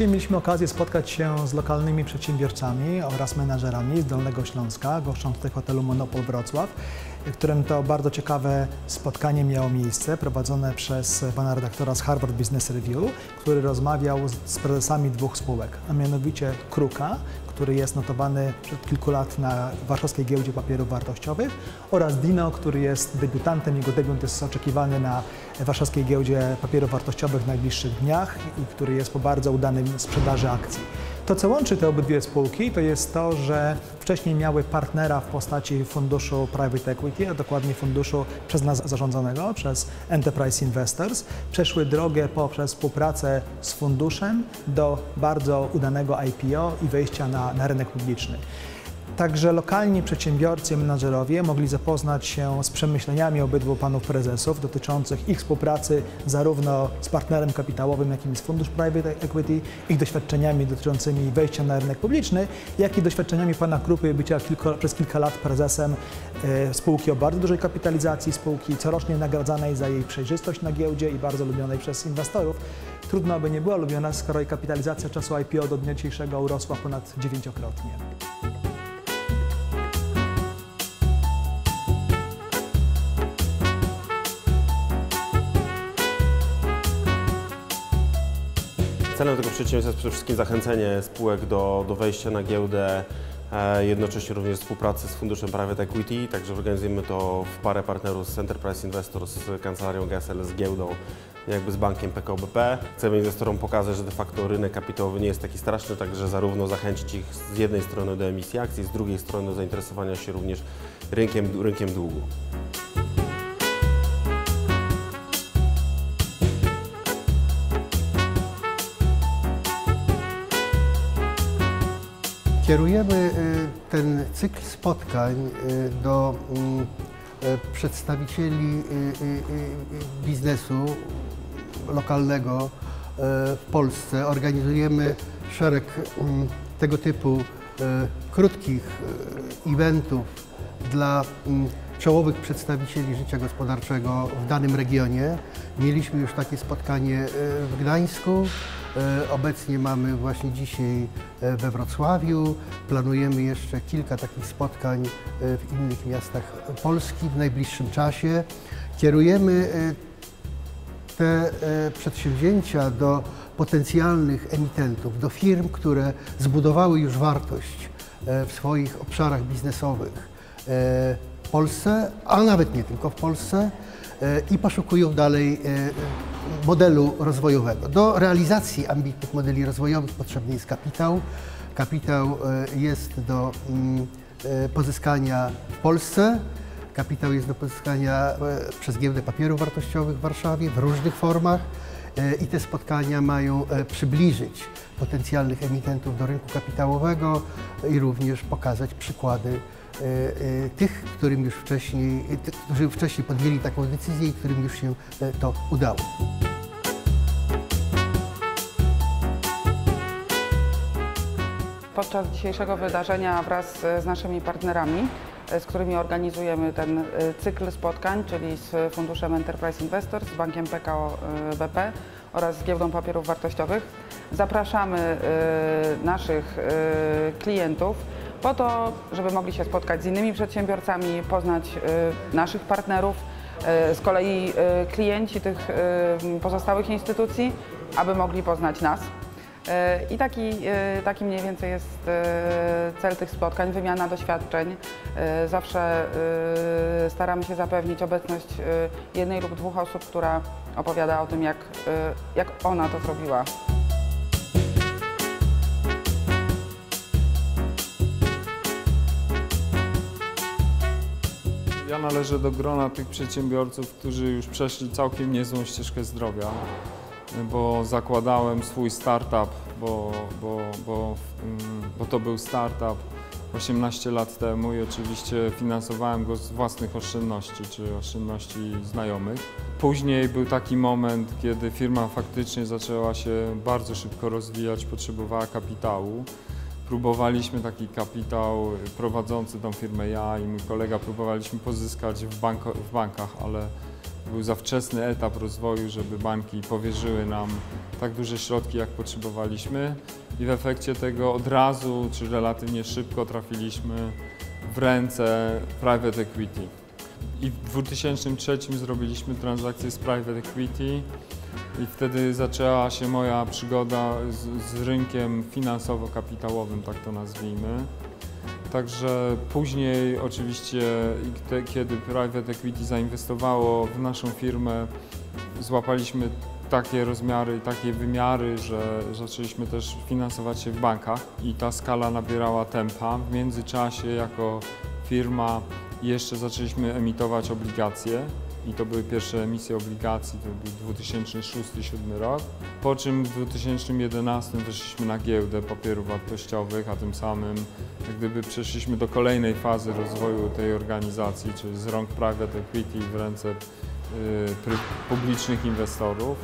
Dzisiaj mieliśmy okazję spotkać się z lokalnymi przedsiębiorcami oraz menadżerami z Dolnego Śląska, goszcząc hotelu Monopol Wrocław, którym to bardzo ciekawe spotkanie miało miejsce, prowadzone przez pana redaktora z Harvard Business Review, który rozmawiał z prezesami dwóch spółek, a mianowicie Kruka, który jest notowany przed kilku lat na warszawskiej giełdzie papierów wartościowych oraz Dino, który jest debiutantem. Jego debiut jest oczekiwany na warszawskiej giełdzie papierów wartościowych w najbliższych dniach i który jest po bardzo udanej sprzedaży akcji. To, co łączy te obydwie spółki, to jest to, że wcześniej miały partnera w postaci funduszu Private Equity, a dokładnie funduszu przez nas zarządzanego, przez Enterprise Investors. Przeszły drogę poprzez współpracę z funduszem do bardzo udanego IPO i wejścia na, na rynek publiczny. Także lokalni przedsiębiorcy, menadżerowie mogli zapoznać się z przemyśleniami obydwu panów prezesów dotyczących ich współpracy zarówno z partnerem kapitałowym, jakim jest Fundusz Private Equity, ich doświadczeniami dotyczącymi wejścia na rynek publiczny, jak i doświadczeniami pana Krupy bycia kilka, przez kilka lat prezesem e, spółki o bardzo dużej kapitalizacji, spółki corocznie nagradzanej za jej przejrzystość na giełdzie i bardzo lubionej przez inwestorów. Trudno, aby nie była lubiona, skoro jej kapitalizacja czasu IPO do dnia dzisiejszego urosła ponad dziewięciokrotnie. Celem tego przedsięwzięcia jest przede wszystkim zachęcenie spółek do, do wejścia na giełdę, e, jednocześnie również współpracy z funduszem Private Equity, także organizujemy to w parę partnerów z Enterprise Investors, z kancelarią GSL, z giełdą, jakby z bankiem PKO BP. Chcemy inwestorom pokazać, że de facto rynek kapitałowy nie jest taki straszny, także zarówno zachęcić ich z jednej strony do emisji akcji, z drugiej strony do zainteresowania się również rynkiem, rynkiem długu. Kierujemy y, ten cykl spotkań y, do mm, y, przedstawicieli biznesu lokalnego w Polsce. Organizujemy szereg mm, tego typu krótkich eventów dla mm, czołowych przedstawicieli życia gospodarczego w danym regionie. Mieliśmy już takie spotkanie w Gdańsku, obecnie mamy właśnie dzisiaj e, we Wrocławiu. Planujemy jeszcze kilka takich spotkań e, w innych miastach Polski w najbliższym czasie. Kierujemy te przedsięwzięcia do potencjalnych emitentów, do firm, które zbudowały już wartość w swoich obszarach biznesowych Polsce, a nawet nie tylko w Polsce i poszukują dalej modelu rozwojowego. Do realizacji ambitnych modeli rozwojowych potrzebny jest kapitał. Kapitał e, jest do mm, e, pozyskania w Polsce. Kapitał jest do pozyskania e, przez giełdę papierów wartościowych w Warszawie w różnych formach i te spotkania mają przybliżyć potencjalnych emitentów do rynku kapitałowego i również pokazać przykłady tych, którym już wcześniej, którzy wcześniej podjęli taką decyzję i którym już się to udało. Podczas dzisiejszego wydarzenia wraz z naszymi partnerami, z którymi organizujemy ten y, cykl spotkań, czyli z Funduszem Enterprise Investors, z Bankiem PKO y, BP oraz z Giełdą Papierów Wartościowych, zapraszamy naszych klientów po to, żeby mogli się spotkać z innymi przedsiębiorcami, poznać naszych partnerów, z kolei klienci tych pozostałych instytucji, aby mogli poznać nas. I taki, e, taki mniej więcej jest e, cel tych spotkań, wymiana doświadczeń. E, zawsze staramy się zapewnić obecność jednej lub dwóch osób, która opowiada o tym, jak, jak ona to zrobiła. Ja należę do grona tych przedsiębiorców, którzy już przeszli całkiem niezłą ścieżkę zdrowia bo zakładałem swój startup, bo, bo, bo, mm, bo to był startup 18 lat temu i oczywiście finansowałem go z własnych oszczędności czy oszczędności znajomych. Później był taki moment, kiedy firma faktycznie zaczęła się bardzo szybko rozwijać, potrzebowała kapitału. Próbowaliśmy taki kapitał prowadzący tą firmę ja i mój kolega próbowaliśmy pozyskać w, banko, w bankach, ale był za wczesny etap rozwoju, żeby banki powierzyły nam tak duże środki, jak potrzebowaliśmy i w efekcie tego od razu, czy relatywnie szybko trafiliśmy w ręce private equity. I w 2003 zrobiliśmy transakcję z private equity i wtedy zaczęła się moja przygoda z, z rynkiem finansowo-kapitałowym, tak to nazwijmy. Także później oczywiście, kiedy private equity zainwestowało w naszą firmę, złapaliśmy takie rozmiary i takie wymiary, że zaczęliśmy też finansować się w bankach i ta skala nabierała tempa. W międzyczasie jako firma jeszcze zaczęliśmy emitować obligacje i to były pierwsze emisje obligacji, to był 2006-2007 rok. Po czym w 2011 weszliśmy na giełdę papierów wartościowych, a tym samym jak gdyby przeszliśmy do kolejnej fazy rozwoju tej organizacji, czyli z rąk private equity w ręce y, publicznych inwestorów.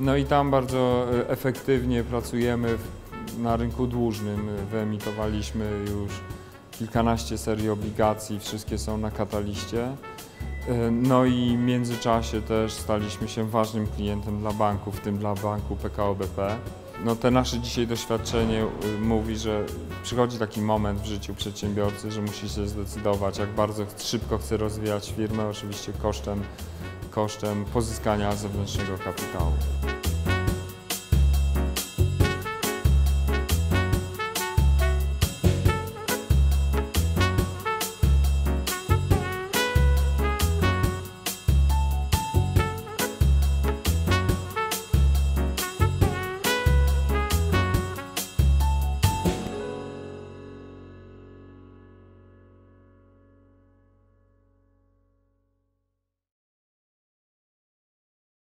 No i tam bardzo y, efektywnie pracujemy na rynku dłużnym. Wyemitowaliśmy już kilkanaście serii obligacji, wszystkie są na kataliście. Y, No i w międzyczasie też staliśmy się ważnym klientem dla banków, w tym dla banku PKO BP. No te nasze dzisiaj doświadczenie y, mówi, że przychodzi taki moment w życiu przedsiębiorcy, że musi się zdecydować, jak bardzo szybko chce rozwijać firmę, oczywiście kosztem, kosztem pozyskania zewnętrznego kapitału.